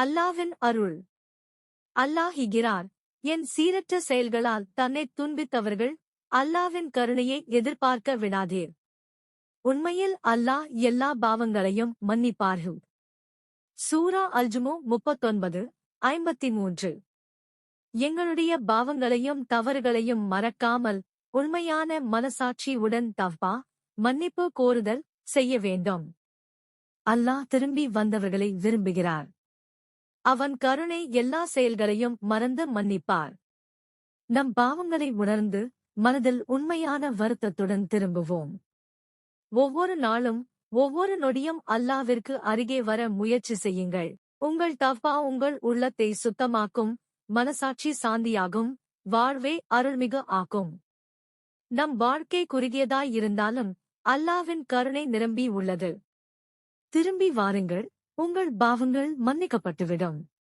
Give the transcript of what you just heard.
அல்லாவின் அருள். அல்லாஹிகிறார் என் சீரற்ற செயல்களால் தன்னை துன்பித்தவர்கள் அல்லாவின் கருணையை எதிர்பார்க்க விடாதீர். உண்மையில் அல்லாஹ் எல்லா பாவங்களையும் மன்னிப்பார்கள். சூரா அல்ஜுமு முப்பத்தொன்பது ஐம்பத்தி மூன்று எங்களுடைய பாவங்களையும் தவறுகளையும் மறக்காமல் உண்மையான மனசாட்சியுடன் தவ்வா மன்னிப்பு கோருதல் செய்ய வேண்டும். அல்லாஹ் திரும்பி வந்தவர்களை விரும்புகிறார். அவன் கருணை எல்லா செயல்களையும் மறந்து மன்னிப்பார். நம் பாவங்களை உணர்ந்து மனதில் உண்மையான வருத்தத்துடன் திரும்புவோம். ஒவ்வொரு நாளும் ஒவ்வொரு நொடியும் அல்லாவிற்கு அருகே வர முயற்சி செய்யுங்கள். உங்கள் தவ்வா உங்கள் உள்ளத்தை சுத்தமாக்கும் மனசாட்சி சாந்தியாகும் வாழ்வே அருள்மிகு ஆக்கும். நம் வாழ்க்கை குறுகியதாய் இருந்தாலும் அல்லாவின் கருணை நிரம்பி உள்ளது. திரும்பி வாருங்கள். உங்கள் பாவங்கள் மன்னிக்கப்பட்டுவிடும்.